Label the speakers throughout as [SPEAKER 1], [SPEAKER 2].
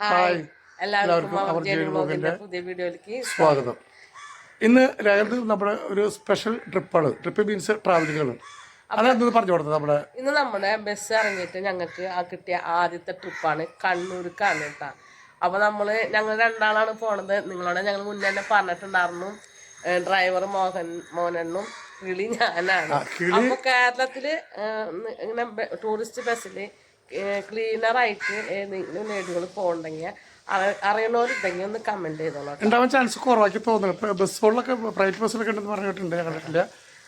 [SPEAKER 1] Hi.
[SPEAKER 2] എല്ലാവർക്കും
[SPEAKER 1] അവർ
[SPEAKER 2] ബ്ലോഗിന്റെ പുതിയ വീഡിയോയിലേക്ക്
[SPEAKER 1] സ്വാഗതം. ഇന്ന് രാജ്യത്ത് നമ്മുടെ ഒരു സ്പെഷ്യൽ ട്രിപ്പാണ് ട്രിപ്പ് മീൻസ് ട്രാവലിംഗ് അതെന്ത് പറഞ്ഞു കൊടുത്തത് നമ്മുടെ
[SPEAKER 2] ഇന്ന് നമ്മുടെ ബസ് ഇറങ്ങിയിട്ട് ഞങ്ങൾക്ക് ആ കിട്ടിയ ആദ്യത്തെ ട്രിപ്പാണ് കണ്ണൂർക്കാണ് കേട്ടോ. അപ്പൊ നമ്മൾ ഞങ്ങൾ രണ്ടാളാണ് പോണത്. നിങ്ങളോട് ഞങ്ങൾ മുന്നേ തന്നെ പറഞ്ഞിട്ടുണ്ടായിരുന്നു. ഡ്രൈവർ മോഹൻ മോഹനണ്ണും കിളി ഞാനാണ്. അപ്പൊ കേരളത്തിൽ ഇങ്ങനെ ടൂറിസ്റ്റ് ബസ്സിൽ ക്ലീനറായിട്ട് ഏതെങ്കിലും ലേഡികൾ പോകണ്ടെങ്കിൽ അറിയണവരുണ്ടെങ്കിൽ ഒന്ന് കമന്റ് ചെയ്തോളാം
[SPEAKER 1] ഉണ്ടാവാൻ ചാൻസ് കുറവാക്കി തോന്നുന്നു ബസ്സുകളിലൊക്കെ പ്രൈവറ്റ് ബസ്സിലൊക്കെ ഉണ്ടെന്ന് പറഞ്ഞിട്ടുണ്ട് കണ്ടിട്ടില്ല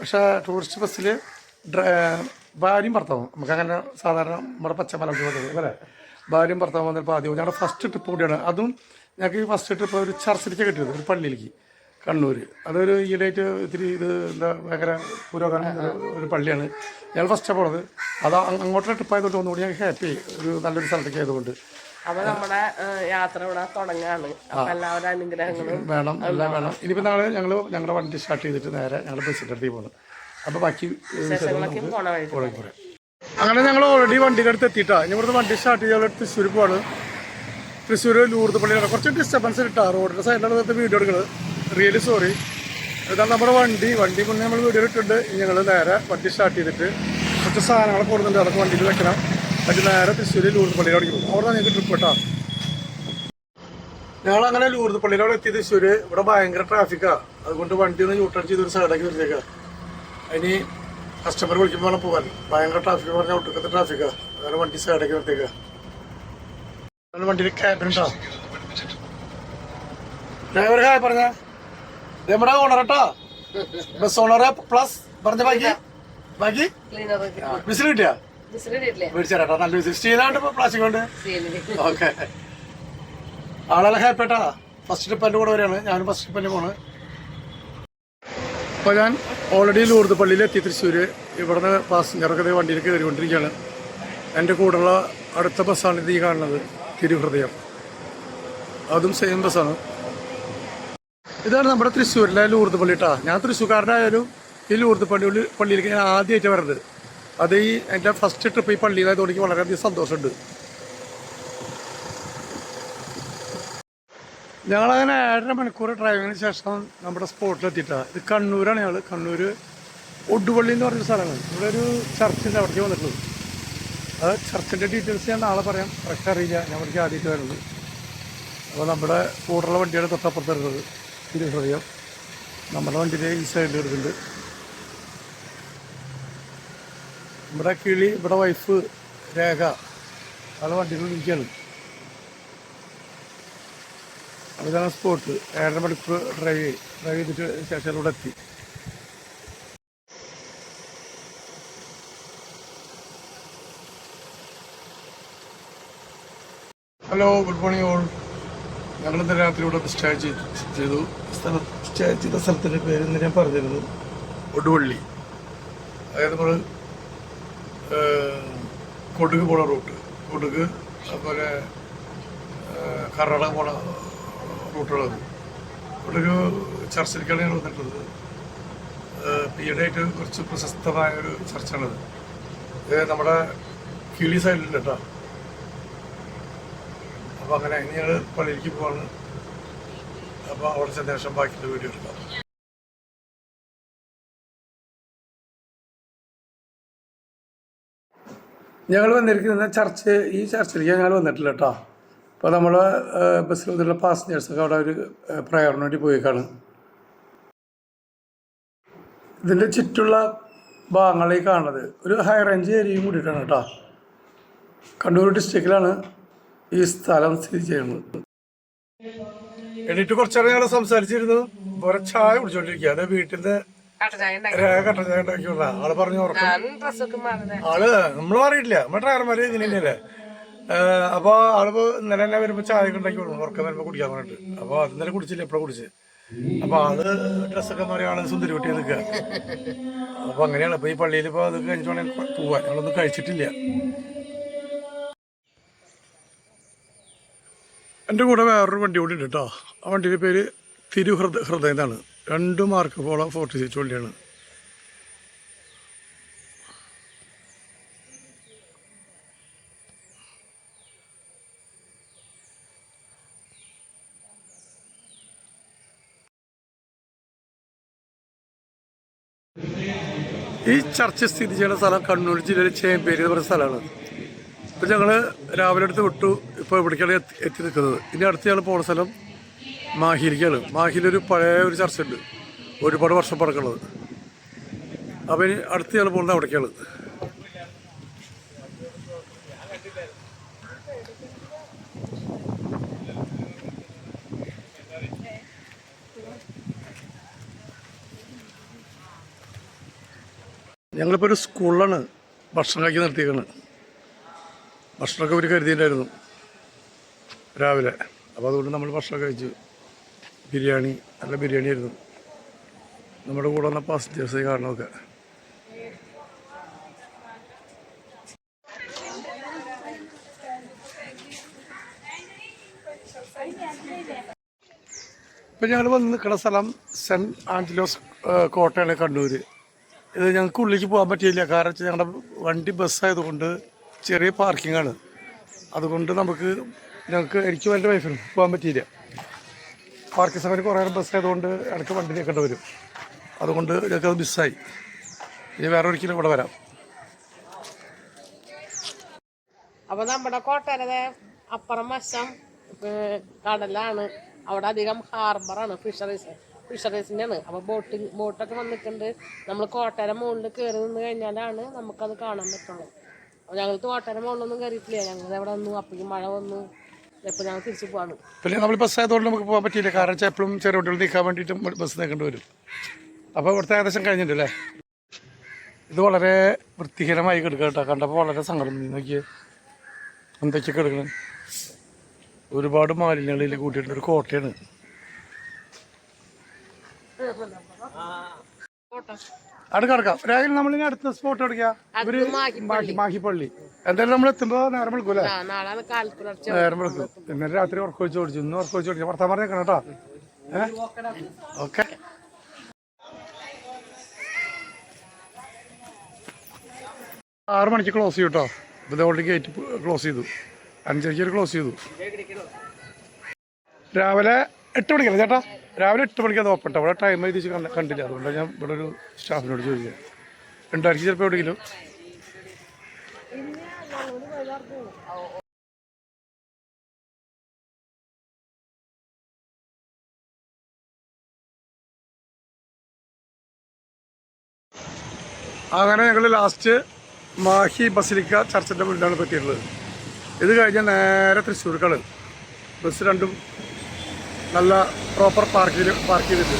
[SPEAKER 1] പക്ഷേ ടൂറിസ്റ്റ് ബസ്സിൽ ഭാര്യയും ഭർത്താവും. നമുക്ക് അങ്ങനെ സാധാരണ നമ്മുടെ പച്ചമലം അല്ലേ? ഭാര്യയും ഭർത്താവും വന്നപ്പോൾ ആദ്യം ഞങ്ങളുടെ ഫസ്റ്റ് ട്രിപ്പ് കൂടിയാണ്. അതും ഞങ്ങൾക്ക് ഈ ഫസ്റ്റ് ട്രിപ്പ് ഒരു ചർച്ചിലേക്ക് കിട്ടിയത് ഒരു പള്ളിയിലേക്ക്. കണ്ണൂർ അതൊരു ഈയിടെയായിട്ട് ഇത്തിരി ഇത് എന്താ ഭയങ്കര പുരോഗമനം ഒരു- പള്ളിയാണ്. ഞങ്ങൾ ഫസ്റ്റ് പോണത്. അത് അങ് അങ്ങോട്ടുള്ള ട്രിപ്പ് ആയതുകൊണ്ട് ഒന്നുകൂടി ഞങ്ങൾക്ക് ഹാപ്പി ഒരു നല്ലൊരു സ്ഥലത്തേക്ക് ആയതുകൊണ്ട്.
[SPEAKER 2] അപ്പൊ നമ്മുടെ യാത്ര ഇവിടെ തുടങ്ങാണ്. അപ്പൊ എല്ലാവരും അനുഗ്രഹങ്ങളും
[SPEAKER 1] വേണം എല്ലാം വേണം. ഇനിയിപ്പോൾ നാളെ ഞങ്ങൾ ഞങ്ങളുടെ വണ്ടി സ്റ്റാർട്ട് ചെയ്തിട്ട് നേരെ ഞങ്ങൾ ബസ്സിന്റെ അടുത്ത് പോകണം അപ്പോൾ ബാക്കി അങ്ങനെ ഞങ്ങൾ ഓൾറെഡി വണ്ടിയുടെ അടുത്ത് എത്തിയിട്ടാ. ഇനി ഇവിടുന്ന് വണ്ടി സ്റ്റാർട്ട് ചെയ്ത് തൃശ്ശൂർ പോവാണ്. തൃശ്ശൂർ ലൂർദ് പള്ളിയാണ് കുറച്ച് ഡിസ്റ്റർബൻസ് കിട്ടാ റോഡിന്റെ സൈഡിലാണ് വീഡിയോ എടുക്കുന്നത് റിയലി സോറി ഇതാണ് നമ്മുടെ വണ്ടി. വണ്ടി മുന്നേ നമ്മൾ വീഡിയോ ഇട്ടിട്ടുണ്ട്. ഞങ്ങൾ നേരെ വണ്ടി സ്റ്റാർട്ട് ചെയ്തിട്ട് കുറച്ച് സാധനങ്ങളൊക്കെ കൊടുക്കുന്നുണ്ട് അതൊക്കെ വണ്ടിയിൽ വെക്കണം. എന്നിട്ട് നേരെ തൃശ്ശൂർ ലൂർദ് പള്ളിയിലോട് പോകും. അവിടെ നിങ്ങൾക്ക് ട്രിപ്പ് കേട്ടോ. ഞങ്ങൾ അങ്ങനെ ലൂർദ് പള്ളിയിലവിടെ എത്തി തൃശ്ശൂര്. ഇവിടെ ഭയങ്കര ട്രാഫിക്കാണ് അതുകൊണ്ട് വണ്ടി ഒന്ന് യൂട്ടേൺ ചെയ്ത് ഒരു സൈഡാക്കി വരുത്തേക്കാം അതിന് കസ്റ്റമർ വിളിക്കുമ്പോൾ വേണം പോകാൻ. ഭയങ്കര ട്രാഫിക് പറഞ്ഞാൽ ഒട്ടുക്കത്തെ ട്രാഫിക്കാണ് അങ്ങനെ വണ്ടി സൈഡാക്കി വരുത്തേക്കാം വണ്ടിയിൽ ക്യാബിൻ ഉണ്ടോ ഡ്രൈവർ ഹായ് പറഞ്ഞ. നമ്മുടെ ഓണർ കേട്ടോ ബസ് ഓണർ പ്ലസ് പറഞ്ഞ ബാക്കി ബാക്കി വിസിൽ കിട്ടിയാ? നല്ല വിസിൽ. സ്റ്റീലാണ്ട് പ്ലാസ്റ്റിക് കൊണ്ട്
[SPEAKER 2] സീലിൽ
[SPEAKER 1] ഓക്കെ ആളെല്ലാം ഫസ്റ്റ് ട്രിപ്പ് എന്റെ കൂടെ ഞാനും ഫസ്റ്റ് ട്രിപ്പ് തന്നെ പോണ്. അപ്പോൾ ഞാൻ ഓൾറെഡി ലൂർദ് പള്ളിയിലെത്തി തൃശ്ശൂർ ഇവിടുന്ന് പാസഞ്ചറൊക്കെ വണ്ടിയിൽ കയറിക്കൊണ്ടിരിക്കുകയാണ് എന്റെ കൂടെയുള്ള അടുത്ത ബസ്സാണ് ഇത് ഈ കാണുന്നത്. തിരുഹൃദയം. അതും സെയിം ബസ്സാണ് ഇതാണ് നമ്മുടെ തൃശ്ശൂരിലെ ലൂർദ് പള്ളി കേട്ടോ ഞാൻ തൃശ്ശൂർക്കാരനായാലും ഈ ലൂർദ് പള്ളി പള്ളിയിലേക്ക് ഞാൻ ആദ്യമായിട്ട് വരുന്നത് അത് ഈ എന്റെ ഫസ്റ്റ് ട്രിപ്പ് ഈ പള്ളിയിലായതുകൊണ്ട് എനിക്ക് വളരെയധികം സന്തോഷമുണ്ട്. ഞങ്ങളങ്ങനെ ഏഴര മണിക്കൂർ ഡ്രൈവിങ്ങിന് ശേഷം നമ്മുടെ സ്പോട്ടിലെത്തിയിട്ടാണ് ഇത് കണ്ണൂരാണ് ഞങ്ങൾ കണ്ണൂർ ഒടുപള്ളി എന്ന് പറഞ്ഞ സ്ഥലമാണ്. ഇവിടെ ഒരു ചർച്ചിന്റെ അവിടേക്ക് വന്നിട്ടുള്ളത് അത് ചർച്ചിന്റെ ഡീറ്റെയിൽസ് ഞാൻ നാളെ പറയാം. കറക്റ്റ് അറിയില്ല. ഞാൻ ഇവിടേക്ക് ആദ്യമായിട്ട് വരുന്നത് അപ്പോൾ നമ്മുടെ കൂടെയുള്ള വണ്ടിയുടെ തൊട്ടപ്പുറത്ത് വരുന്നത്. തിരുഹൃദയം നമ്മുടെ വണ്ടിയിലെ ഈ സൈഡിൽ എടുക്കുന്നുണ്ട് നമ്മുടെ കിളി ഇവിടെ വൈഫ് രേഖ ആളെ വണ്ടിയിൽ ഇരിക്കുകയാണ്. അതാണ് സ്പോട്ട്. ഏഴര മണിക്കൂർ ഡ്രൈവ് ഡ്രൈവ് ചെയ്തിട്ട് ശേഷം ഇവിടെ എത്തി. ഹലോ ഗുഡ് മോർണിംഗ് ഓൾ ഞങ്ങൾ ഇന്ന് രാത്രി ഇവിടെ ഡിസ്ചാർജ് ചെയ്തു സ്ഥലം സ്റ്റേ ചെയ്ത സ്ഥലത്തിന്റെ പേര് ഇന്ന് ഞാൻ പറഞ്ഞിരുന്നു. ഒടുവള്ളി അതായത് നമ്മൾ കൊടുക് പോണ റൂട്ട്. കൊടുക് അതുപോലെ കർണാടക പോണ റൂട്ടുകൾ ഇവിടെ ഒരു ചർച്ചിലേക്കാണ് ഞങ്ങൾ വന്നിട്ടുള്ളത്. ഈയിടെയായിട്ട് കുറച്ച് പ്രശസ്തമായ ഒരു ചർച്ചാണത് നമ്മുടെ കിളി സൈഡിൽ കേട്ടോ. അപ്പോൾ അങ്ങനെ ഞങ്ങൾ പള്ളിയിലേക്ക് പോവാണ്. അപ്പോൾ അവിടെ ശേഷം ബാക്കിയുള്ള വീഡിയോ എടുക്കാം. ഞങ്ങൾ വന്നിരിക്കുന്ന ചർച്ച് ഈ ചർച്ചിലേക്ക് ഞങ്ങൾ വന്നിട്ടില്ല കേട്ടോ. അപ്പോൾ നമ്മൾ ബസ്സിൽ വന്നിട്ടുള്ള പാസഞ്ചേഴ്സൊക്കെ അവിടെ ഒരു പ്രയറിന് വേണ്ടി പോയേക്കാണ്. ഇതിന്റെ ചുറ്റുള്ള ഭാഗങ്ങളീ കാണുന്നത് ഒരു ഹൈ റേഞ്ച് ഏരിയയും കൂടിയിട്ടാണ് കേട്ടോ. കണ്ണൂർ ഡിസ്ട്രിക്റ്റിലാണ് ഈ സ്ഥലം സ്ഥിതി ചെയ്യുന്നത്. എണീറ്റ് കുറച്ചേരം ഞങ്ങൾ സംസാരിച്ചിരുന്നു. കുറെ ചായ കുടിച്ചോണ്ടിരിക്കുക അതെ വീട്ടിന്റെ
[SPEAKER 2] കട്ടചായ
[SPEAKER 1] ഉണ്ടാക്കിയുള്ള ആൾ പറഞ്ഞു ആൾ നമ്മൾ പറയിട്ടില്ല നമ്മുടെ ഡ്രൈവർമാര് ഏഹ് അപ്പൊ ആൾ ഇന്നലെ തന്നെ വരുമ്പോ ചായ ഒക്കെ ഉണ്ടാക്കി കൊടുക്കും ഉറക്കം വരുമ്പോ കുടിക്കാൻ പറഞ്ഞിട്ട്. അപ്പൊ അത് ഇന്നലെ കുടിച്ചില്ല എപ്പോഴും കുടിച്ച്. അപ്പൊ ആൾ ഡ്രസ്സൊക്കെ എന്ന് ആൾ സുന്ദരി കുട്ടി നിൽക്കുക അപ്പൊ അങ്ങനെയാണ്. ഇപ്പൊ ഈ പള്ളിയിൽ ഇപ്പൊ അത് കഴിഞ്ഞിട്ടുണ്ടെങ്കിൽ പോവാൻ ഞങ്ങളൊന്നും കഴിച്ചിട്ടില്ല. എന്റെ കൂടെ വേറൊരു വണ്ടി കൂടി ഉണ്ട് കേട്ടോ ആ വണ്ടിയുടെ പേര് തിരുഹൃദ ഹൃദയം എന്നാണ് രണ്ട് മാർക്ക് പോള ഫോർട്ടി സീറ്റ് വണ്ടിയാണ്. ഈ ചർച്ച സ്ഥിതി ചെയ്യുന്ന സ്ഥലം കണ്ണൂർ ജില്ലയിലെ ചേമ്പേരി എന്ന് പറയുന്ന സ്ഥലമാണ്. ഇപ്പം ഞങ്ങൾ രാവിലെ അടുത്ത് വിട്ടു. ഇപ്പോൾ ഇവിടേക്കാണ് എത്തി നിൽക്കുന്നത്. ഇനി അടുത്ത് ഞങ്ങൾ പോകുന്ന സ്ഥലം മാഹിയിലേക്കാണ് മാഹിയിലൊരു പഴയ ഒരു ചർച്ച ഉണ്ട് ഒരുപാട് വർഷം പഴക്കമുള്ളത്. അപ്പോൾ ഇനി അടുത്ത് ഞങ്ങൾ പോകുന്നത് അവിടേക്കാണ്. ഞങ്ങളിപ്പോൾ ഒരു സ്കൂളിലാണ് ഭക്ഷണം കഴിക്കാൻ നിർത്തിയേക്കുന്നത് ഭക്ഷണമൊക്കെ ഒരു കരുതിയിട്ടായിരുന്നു രാവിലെ. അപ്പോൾ അതുകൊണ്ട് നമ്മൾ ഭക്ഷണം കഴിച്ചു ബിരിയാണി നല്ല ബിരിയാണി ആയിരുന്നു നമ്മുടെ കൂടെ വന്ന പാസഞ്ചേഴ്സ് കാരണമൊക്കെ. ഇപ്പം ഞങ്ങൾ വന്ന് നിൽക്കുന്ന സ്ഥലം സെന്റ് ആഞ്ചലോസ് കോട്ടയാണ് കണ്ണൂർ ഇത് ഞങ്ങൾക്ക് ഉള്ളിലേക്ക് പോകാൻ പറ്റിയില്ല. കാരണം വെച്ചാൽ ഞങ്ങളുടെ വണ്ടി ബസ്സായതുകൊണ്ട് ചെറിയ പാർക്കിംഗ് ആണ് അതുകൊണ്ട് നമുക്ക് ഞങ്ങൾക്ക് എനിക്കും എന്റെ വൈഫിനും പോകാൻ പറ്റിയില്ല. പാർക്കിംഗ് സമയത്ത് കുറേ നേരം ബസ്സായതുകൊണ്ട് ഇടയ്ക്ക് വണ്ടി നിൽക്കേണ്ടി വരും. അതുകൊണ്ട് ഞങ്ങൾക്ക് അത് മിസ്സായി ഇനി വേറെ ഒരിക്കലും ഇവിടെ വരാം.
[SPEAKER 2] അപ്പോൾ നമ്മുടെ കോട്ടയത്തെ അപ്പുറം വശം കടലാണ്. അവിടെ അധികം ഹാർബറാണ് ഫിഷറീസ് ഫിഷറീസിന്റെ ആണ് അപ്പൊ ബോട്ടിങ് ബോട്ടൊക്കെ വന്നിട്ടുണ്ട്. നമ്മൾ കോട്ടയര മുകളിൽ കയറി നിന്ന് കഴിഞ്ഞാലാണ് നമുക്കത് കാണാൻ പറ്റുള്ളൂ. അപ്പൊ ഞങ്ങൾ കോട്ടയര മുകളിലൊന്നും കയറിയിട്ടില്ല ഞങ്ങൾ അവിടെ വന്നു അപ്പോഴും മഴ വന്നു. ഇപ്പൊ ഞങ്ങൾ തിരിച്ചു പോവാണ്.
[SPEAKER 1] പിന്നെ നമ്മൾ ബസ്സായതുകൊണ്ട് നമുക്ക് പോകാൻ പറ്റിയില്ല. കാരണം വെച്ചാൽ എപ്പോഴും ചെറിയ കുട്ടികൾ നിൽക്കാൻ വേണ്ടിയിട്ടും ബസ് നിൽക്കേണ്ടി വരും. അപ്പോൾ ഇവിടുത്തെ ഏകദേശം ഇത് വളരെ വൃത്തിഹീനമായി കിടക്കുക കേട്ടോ. കണ്ടപ്പോൾ വളരെ സങ്കടം. നോക്കിയേ. എന്തൊക്കെയൊക്കെ എടുക്കണം ഒരുപാട് മാലിന്യങ്ങളിൽ കൂട്ടിയിട്ടുണ്ട്. ഒരു കോട്ടയാണ്. കിടക്കാം രാവിലെ നമ്മളിനി അടുത്ത സ്പോട്ട് എടുക്കുക മാഹി മാഹിപ്പള്ളി. എന്തായാലും നമ്മൾ എത്തുമ്പോ നേരം വിളിക്കും അല്ലേ
[SPEAKER 2] ആ നാളെ കാൽക്കുലർച്ച
[SPEAKER 1] നേരം വിളിക്കും. ഇന്നലെ രാത്രി ഉറക്കൊഴിച്ച് ഓടിച്ചു ഇന്ന് ഉറക്കൊഴിച്ച് ഓടിച്ചു വർത്താൻ പറഞ്ഞേക്കണം കേട്ടോ. ഓക്കെ. ആറ് മണിക്ക് ക്ലോസ് ചെയ്യും കേട്ടോ ഇത് ഓൾറെഡി ഗേറ്റ് ക്ലോസ് ചെയ്തു. അഞ്ചരയ്ക്ക് ക്ലോസ് ചെയ്തു. രാവിലെ എട്ട് മണിക്കല്ലേ ചേട്ടാ? രാവിലെ എട്ട് മണിക്ക് അത് ഓപ്പൺ അവിടെ ടൈം എഴുതിച്ച് കണ്ടില്ല. അതുകൊണ്ടാണ് ഞാൻ ഇവിടെ ഒരു സ്റ്റാഫിനോട് ചോദിക്കുക രണ്ടാഴ്ച ചിലപ്പോൾ എവിടെയെങ്കിലും. അങ്ങനെ ഞങ്ങൾ ലാസ്റ്റ് മാഹി ബസിലിക്ക ചർച്ചിന്റെ മുന്നിലാണ് പറ്റിയിട്ടുള്ളത് ഇത് കഴിഞ്ഞാൽ നേരെ തൃശ്ശൂർക്കാണ്. ബസ് രണ്ടും നല്ല പ്രോപ്പർ പാർക്ക് ചെയ്ത് പാർക്ക് ചെയ്തിട്ട്.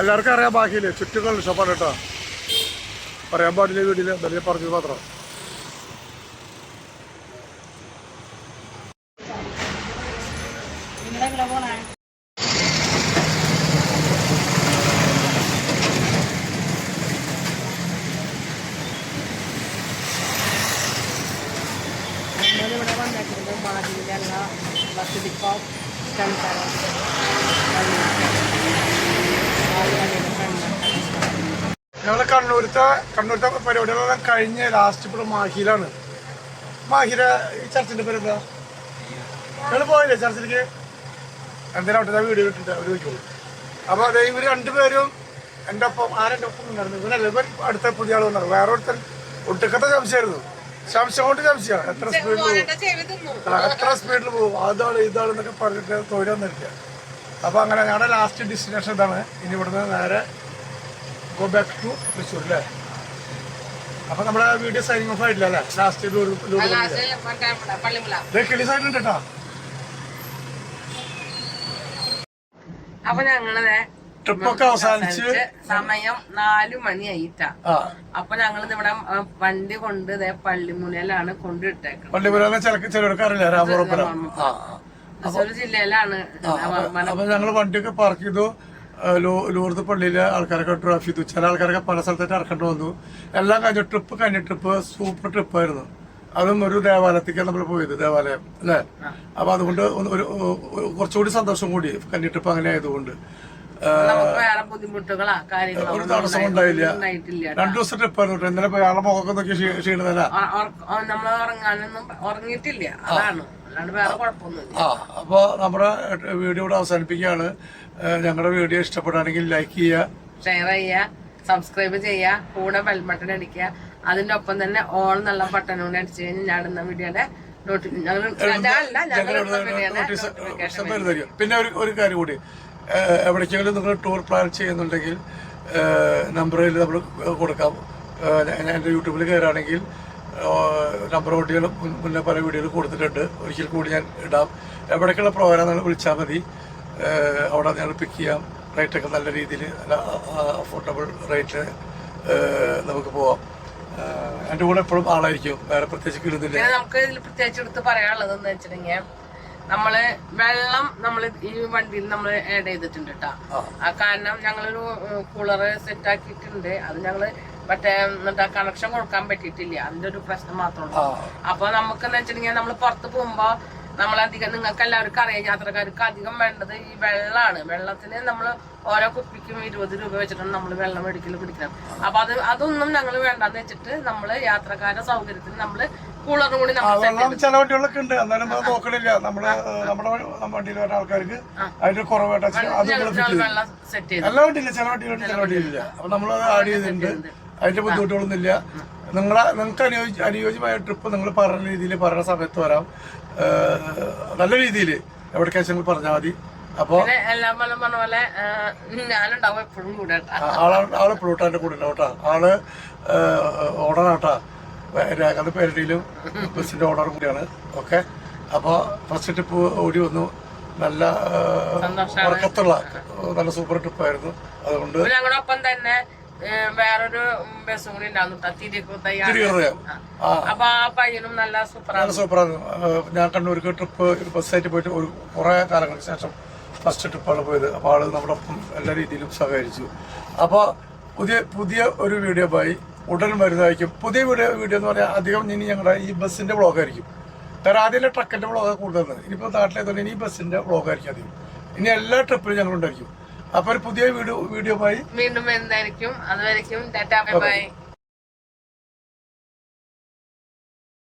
[SPEAKER 1] എല്ലാവർക്കും അറിയാം ബാക്കിയില്ലേ ചുറ്റുകളുടെ ഷോപ്പാണ് കേട്ടോ. പറയാൻ പാടില്ല വീട്ടിൽ വലിയ പറഞ്ഞത് മാത്രം
[SPEAKER 2] നമ്മളിവിടെ വന്നിട്ടുണ്ട് മാതിരിയുള്ള ബസിലിക്ക ടെമ്പറൽ
[SPEAKER 1] ഞങ്ങൾ കണ്ണൂരത്തെ കണ്ണൂരത്തെ പരിപാടികളെല്ലാം കഴിഞ്ഞ് ലാസ്റ്റ് ഇപ്പോൾ മാഹിയിലാണ്. മാഹിര ഈ ചർച്ചിന്റെ പേര് എന്താ ഞങ്ങൾ പോയില്ലേ ചർച്ചിലേക്ക്? എന്തേലും അവിടെ വീഡിയോ ഇട്ടിട്ട് അവർ ചോദിക്കുള്ളൂ അപ്പോൾ അതേ ഇവർ രണ്ടുപേരും എന്റെ ഒപ്പം ആരെന്റെ ഒപ്പം ഉണ്ടായിരുന്നു. ഇവനല്ല ഇവൻ അടുത്ത പുതിയ ആൾ വന്നത് വേറെ ഒരുത്തൻ ഒട്ടുക്കത്തെ സംശയമായിരുന്നു സംശയം കൊണ്ട് സംശയമാണ് എത്ര സ്പീഡിൽ എത്ര സ്പീഡിൽ പോകും? അതാണ് ഇതാണ് എന്നൊക്കെ പറഞ്ഞിട്ട് തൊഴിലൊന്നുമില്ല അപ്പോൾ അങ്ങനെ ഞങ്ങളുടെ ലാസ്റ്റ് ഡെസ്റ്റിനേഷൻ ഇതാണ്. ഇനി ഇവിടുന്ന് നേരെ ഗോ ബാക്ക് ടു തൃശ്ശൂർ അല്ലേ അപ്പൊ നമ്മുടെ വീഡിയോ സൈനിങ് ഓഫ് ആയിട്ടില്ല അല്ലേ ലാസ്റ്റ് കിളി സൈഡ് ഉണ്ട് കേട്ടോ
[SPEAKER 2] അപ്പൊ ഞങ്ങളതെ
[SPEAKER 1] ട്രിപ്പൊക്കെ അവസാനിച്ച്
[SPEAKER 2] സമയം നാലു മണിയായിട്ടാ അപ്പൊ ഞങ്ങൾ ഇവിടെ വണ്ടി കൊണ്ട് ദേ പള്ളിമുലയിലാണ് കൊണ്ടിട്ടേക്കുന്നത്
[SPEAKER 1] പള്ളിമുനയിലെ ചിലക്ക് ചിലർക്ക് അറിയില്ല.
[SPEAKER 2] തൃശ്ശൂർ ജില്ലയിലാണ്
[SPEAKER 1] അപ്പൊ ഞങ്ങൾ വണ്ടിയൊക്കെ പാർക്ക് ചെയ്തു. ലൂർദ് പള്ളിയിലെ ആൾക്കാരൊക്കെ ഡ്രോപ്പ് ചെയ്തു. ചില ആൾക്കാരൊക്കെ പല സ്ഥലത്തായിട്ട് ഇറക്കേണ്ടി വന്നു. എല്ലാം കഴിഞ്ഞ ട്രിപ്പ് കഴിഞ്ഞ ട്രിപ്പ് സൂപ്പർ ട്രിപ്പായിരുന്നു അതും ഒരു ദേവാലയത്തേക്കാണ് നമ്മൾ പോയത് ദേവാലയം അല്ലേ? അപ്പൊ അതുകൊണ്ട് ഒരു കുറച്ചുകൂടി സന്തോഷം കൂടി. കന്നി ട്രിപ്പ് അങ്ങനെ ആയതുകൊണ്ട്. ഒരു തടസ്സം ഉണ്ടായില്ല. രണ്ടു ദിവസം ട്രിപ്പായിരുന്നു ഇന്നലെ പോയി ആളെ മുഖമൊക്കെ നോക്കി ക്ഷീ- ക്ഷീണിതല്ല
[SPEAKER 2] നമ്മൾ ഉറങ്ങാനൊന്നും ഉറങ്ങിയിട്ടില്ല. അതാണ്.
[SPEAKER 1] ആ അപ്പോൾ നമ്മുടെ വീഡിയോ ഇവിടെ അവസാനിപ്പിക്കുകയാണ്. ഞങ്ങളുടെ വീഡിയോ ഇഷ്ടപ്പെടുകയാണെങ്കിൽ ലൈക്ക് ചെയ്യുക.
[SPEAKER 2] ഷെയർ ചെയ്യുക സബ്സ്ക്രൈബ് ചെയ്യുക കൂടെ ബെൽ ബട്ടൺ അടിക്കുക. അതിന്റെ ഒപ്പം തന്നെ ഓൾ എന്നുള്ള ബട്ടൺ കൂടെ അടിച്ചു കഴിഞ്ഞാൽ ഞാൻ ഇടുന്ന വീഡിയോയുടെ
[SPEAKER 1] പിന്നെ ഒരു ഒരു കാര്യം കൂടി. എവിടേക്കെങ്കിലും നിങ്ങൾ ടൂർ പ്ലാൻ ചെയ്യുന്നുണ്ടെങ്കിൽ നമ്പറിൽ നമ്മൾ കൊടുക്കാം. എന്റെ യൂട്യൂബിൽ കയറുകയാണെങ്കിൽ നമ്പർ വീഡിയോകൾ മുന്നേ പല വീഡിയോകൾ കൊടുത്തിട്ടുണ്ട്. ഒരിക്കൽ കൂടി ഞാൻ ഇടാം. എവിടേക്കുള്ള പ്രോഗ്രാം നിങ്ങൾ വിളിച്ചാൽ മതി. അവിടെ ഞങ്ങൾ പിക്ക് ചെയ്യാം. റേറ്റൊക്കെ നല്ല രീതിയിൽ നല്ല അഫോർഡബിൾ റേറ്റ് നമുക്ക് പോവാം. എന്റെ കൂടെ എപ്പോഴും ആളായിരിക്കും. വേറെ പ്രത്യേകിച്ച്
[SPEAKER 2] കിട്ടുന്നില്ല. നമുക്ക് ഇതിൽ പ്രത്യേകിച്ച് എടുത്ത് പറയാനുള്ളത് എന്ന് വെച്ചിട്ടുണ്ടെങ്കിൽ നമ്മൾ വെള്ളം നമ്മൾ ഈ വണ്ടിയിൽ നമ്മൾ ആഡ് ചെയ്തിട്ടുണ്ട് കേട്ടോ കാരണം ഞങ്ങളൊരു കൂളർ സെറ്റ് ആക്കിയിട്ടുണ്ട്. അത് ഞങ്ങൾ മറ്റേ എന്നിട്ട് കണക്ഷൻ കൊടുക്കാൻ പറ്റിയിട്ടില്ല. അതിന്റെ ഒരു പ്രശ്നം മാത്രമേ
[SPEAKER 1] ആ.
[SPEAKER 2] ഉള്ളൂ അപ്പൊ നമുക്ക് എന്ന് വെച്ചിട്ടുണ്ടെങ്കിൽ നമ്മൾ പുറത്ത് പോകുമ്പോ നമ്മളധികം നിങ്ങൾക്ക് എല്ലാവർക്കും അറിയാം യാത്രക്കാർക്ക് അധികം വേണ്ടത് ഈ വെള്ളമാണ് വെള്ളത്തിന് നമ്മൾ ഓരോ കുപ്പിക്കും ഇരുപത് രൂപ വെച്ചിട്ടാണ് നമ്മൾ വെള്ളം മേടിക്കൽ കുടിക്കണം അപ്പൊ അത് അതൊന്നും ഞങ്ങൾ വേണ്ടാന്ന് വെച്ചിട്ട് നമ്മൾ യാത്രക്കാരുടെ സൗകര്യത്തിന് നമ്മൾ കൂളറും കൂടി
[SPEAKER 1] വെള്ളം ചില വണ്ടികളൊക്കെ ഉണ്ട്. എന്നാലും അത് നോക്കണില്ല. നമ്മൾ നമ്മുടെ വണ്ടിയിൽ വരുന്ന ആൾക്കാർക്ക് അതിന്റെ കുറവായിട്ട് അത് എല്ലാ വണ്ടിയില്ല ചില വണ്ടികളുണ്ട് ചില വണ്ടിയിലില്ല അപ്പൊ നമ്മൾ ആഡ് ചെയ്തിട്ടുണ്ട്. അതിന്റെ ബുദ്ധിമുട്ടുകളൊന്നും ഇല്ല നിങ്ങളെ നിങ്ങൾക്ക് അനുയോജ്യ അനുയോജ്യമായ ട്രിപ്പ് നിങ്ങൾ പറഞ്ഞ രീതിയിൽ പറഞ്ഞ സമയത്ത് വരാം. നല്ല രീതിയിൽ എവിടെ നിങ്ങൾ പറഞ്ഞാൽ മതി.
[SPEAKER 2] പിന്നെ എല്ലാം പറഞ്ഞ പോലെ ഞാനുണ്ടാവും എപ്പോഴും കൂടെ കേട്ടാ.
[SPEAKER 1] ആൾ പ്ലൂട്ടാന്റെ കൂടെ ഉണ്ടാവും കേട്ടോ. ആൾ ഓണറാട്ടാ അത് പേരടിയിലും ബസ്സിന്റെ ഓണർ കൂടിയാണ്. ഓക്കെ? അപ്പോൾ ഫസ്റ്റ് ട്രിപ്പ് ഓടി വന്നു. നല്ല ഉറക്കത്തുള്ള നല്ല സൂപ്പർ ട്രിപ്പായിരുന്നു അതുകൊണ്ട്
[SPEAKER 2] ഞങ്ങളൊപ്പം ഞങ്ങളുടെ ഒപ്പം തന്നെ വേറൊരു ബസ്സും കൂടി ഉണ്ടായിരുന്നു. അപ്പൊ ആ പയ്യനും നല്ല സൂപ്പറാണ്.
[SPEAKER 1] നല്ല സൂപ്പറാണ്. ഞാൻ കണ്ണൂർക്ക് ട്രിപ്പ് ബസ്സായിട്ട് പോയിട്ട് ഒരു കുറേ കാലങ്ങൾക്ക് ശേഷം ഫസ്റ്റ് ട്രിപ്പാണ് പോയത്. അപ്പോൾ ആൾ നമ്മുടെ ഒപ്പം എല്ലാ രീതിയിലും സഹകരിച്ചു. അപ്പോൾ പുതിയ പുതിയ ഒരു വീഡിയോ ആയി ഉടൻ വരുന്നതായിരിക്കും. പുതിയ വീഡിയോ വീഡിയോ എന്ന് പറഞ്ഞാൽ അധികം ഇനി ഞങ്ങളുടെ ഈ ബസ്സിന്റെ വ്ളോഗായിരിക്കും കാരണം ആദ്യം ട്രക്കിന്റെ വ്ളോഗ് കൂടുതൽ ഇനിയിപ്പോൾ നാട്ടിലേതുകൊണ്ട് ഇനി ഈ ബസ്സിന്റെ വ്ളോഗായിരിക്കും അധികം. ഇനി എല്ലാ ട്രിപ്പിലും ഞങ്ങളുണ്ടായിരിക്കും അപ്പോൾ ഒരു പുതിയ വീഡിയോ വീഡിയോ ആയി
[SPEAKER 2] വീണ്ടും എന്തായിരിക്കും അതുവരെയും ടാറ്റാ ബൈ ബൈ.